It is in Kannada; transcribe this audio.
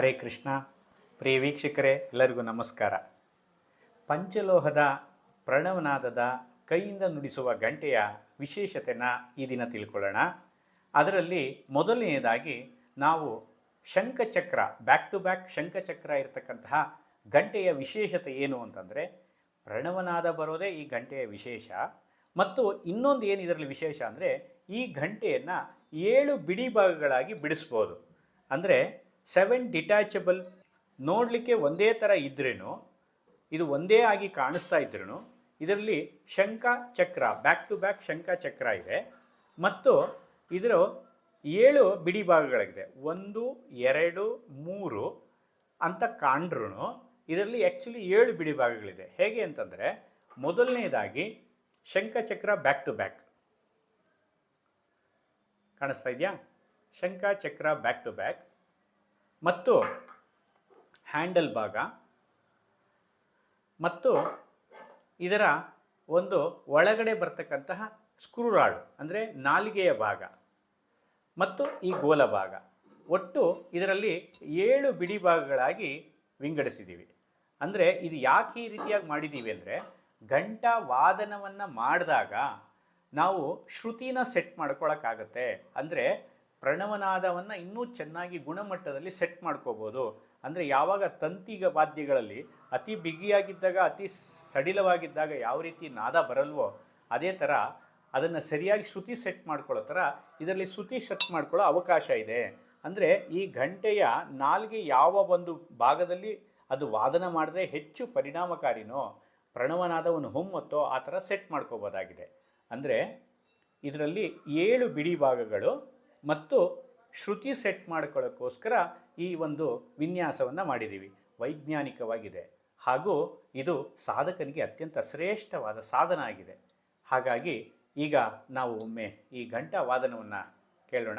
ಹರೇ ಕೃಷ್ಣ. ಪ್ರಿಯ ವೀಕ್ಷಕರೇ, ಎಲ್ಲರಿಗೂ ನಮಸ್ಕಾರ. ಪಂಚಲೋಹದ ಪ್ರಣವನಾದದ ಕೈಯಿಂದ ನುಡಿಸುವ ಗಂಟೆಯ ವಿಶೇಷತೆನ ಈ ದಿನ ತಿಳ್ಕೊಳ್ಳೋಣ. ಅದರಲ್ಲಿ ಮೊದಲನೆಯದಾಗಿ ನಾವು ಶಂಖಚಕ್ರ ಬ್ಯಾಕ್ ಟು ಬ್ಯಾಕ್ ಶಂಖಚಕ್ರ ಇರತಕ್ಕಂತಹ ಗಂಟೆಯ ವಿಶೇಷತೆ ಏನು ಅಂತಂದರೆ, ಪ್ರಣವನಾದ ಬರೋದೇ ಈ ಗಂಟೆಯ ವಿಶೇಷ. ಮತ್ತು ಇನ್ನೊಂದು ಏನು ಇದರಲ್ಲಿ ವಿಶೇಷ ಅಂದರೆ, ಈ ಗಂಟೆಯನ್ನು ಏಳು ಬಿಡಿ ಭಾಗಗಳಾಗಿ ಬಿಡಿಸ್ಬೋದು. ಅಂದರೆ ಸೆವೆನ್ ಡಿಟ್ಯಾಚಬಲ್ ನೋಡಲಿಕ್ಕೆ ಒಂದೇ ಥರ ಇದ್ರೇನು? ಇದು ಒಂದೇ ಆಗಿ ಕಾಣಿಸ್ತಾ ಇದ್ರೂ ಇದರಲ್ಲಿ ಶಂಖ ಚಕ್ರ ಬ್ಯಾಕ್ ಟು ಬ್ಯಾಕ್ ಶಂಖ ಚಕ್ರ ಇದೆ. ಮತ್ತು ಇದರ ಏಳು ಬಿಡಿ ಭಾಗಗಳಿದೆ ಒಂದು, ಎರಡು, ಮೂರು ಅಂತ ಕಾಣ್ರೂ ಇದರಲ್ಲಿ ಆ್ಯಕ್ಚುಲಿ ಏಳು ಬಿಡಿ ಭಾಗಗಳಿದೆ. ಹೇಗೆ ಅಂತಂದರೆ ಮೊದಲನೇದಾಗಿ ಶಂಖಚಕ್ರ ಬ್ಯಾಕ್ ಟು ಬ್ಯಾಕ್ ಕಾಣಿಸ್ತಾ ಇದೆಯಾ? ಶಂಖ ಚಕ್ರ ಬ್ಯಾಕ್ ಟು ಬ್ಯಾಕ್ ಮತ್ತು ಹ್ಯಾಂಡಲ್ ಭಾಗ, ಮತ್ತು ಇದರ ಒಂದು ಒಳಗಡೆ ಬರ್ತಕ್ಕಂತಹ ಸ್ಕ್ರೂ ರಾಡ್ ಅಂದರೆ ನಾಲಿಗೆಯ ಭಾಗ, ಮತ್ತು ಈ ಗೋಲ ಭಾಗ. ಒಟ್ಟು ಇದರಲ್ಲಿ ಏಳು ಬಿಡಿ ಭಾಗಗಳಾಗಿ ವಿಂಗಡಿಸಿದ್ದೀವಿ ಅಂದರೆ ಇದು ಯಾಕೆ ಈ ರೀತಿಯಾಗಿ ಮಾಡಿದ್ದೀವಿ ಅಂದರೆ ಘಂಟಾ ವಾದನವನ್ನು ಮಾಡಿದಾಗ ನಾವು ಶ್ರುತಿನ ಸೆಟ್ ಮಾಡ್ಕೊಳಕ್ಕಾಗತ್ತೆ. ಅಂದರೆ ಪ್ರಣವನಾದವನ್ನು ಇನ್ನೂ ಚೆನ್ನಾಗಿ ಗುಣಮಟ್ಟದಲ್ಲಿ ಸೆಟ್ ಮಾಡ್ಕೋಬೋದು. ಅಂದರೆ ಯಾವಾಗ ತಂತಿಗ ವಾದ್ಯಗಳಲ್ಲಿ ಅತಿ ಬಿಗಿಯಾಗಿದ್ದಾಗ, ಅತಿ ಸಡಿಲವಾಗಿದ್ದಾಗ ಯಾವ ರೀತಿ ನಾದ ಬರಲ್ವೋ ಅದೇ ಥರ ಅದನ್ನು ಸರಿಯಾಗಿ ಶ್ರುತಿ ಸೆಟ್ ಮಾಡ್ಕೊಳ್ಳೋ ಥರ ಇದರಲ್ಲಿ ಶ್ರುತಿ ಸೆಟ್ ಮಾಡ್ಕೊಳ್ಳೋ ಅವಕಾಶ ಇದೆ. ಅಂದರೆ ಈ ಗಂಟೆಯ ನಾಲ್ಗೆ ಯಾವ ಒಂದು ಭಾಗದಲ್ಲಿ ಅದು ವಾದನ ಮಾಡಿದ್ರೆ ಹೆಚ್ಚು ಪರಿಣಾಮಕಾರಿನೋ ಪ್ರಣವನಾದವನ್ನು ಹೊಮ್ಮತ್ತೋ ಆ ಥರ ಸೆಟ್ ಮಾಡ್ಕೋಬೋದಾಗಿದೆ. ಅಂದರೆ ಇದರಲ್ಲಿ ಏಳು ಬಿಡಿ ಭಾಗಗಳು ಮತ್ತು ಶ್ರುತಿ ಸೆಟ್ ಮಾಡ್ಕೊಳ್ಳೋಕ್ಕೋಸ್ಕರ ಈ ಒಂದು ವಿನ್ಯಾಸವನ್ನು ಮಾಡಿದ್ದೀವಿ ವೈಜ್ಞಾನಿಕವಾಗಿದೆ. ಹಾಗೂ ಇದು ಸಾಧಕನಿಗೆ ಅತ್ಯಂತ ಶ್ರೇಷ್ಠವಾದ ಸಾಧನ ಆಗಿದೆ. ಹಾಗಾಗಿ ಈಗ ನಾವು ಒಮ್ಮೆ ಈ ಘಂಟಾ ವಾದನವನ್ನು ಕೇಳೋಣ.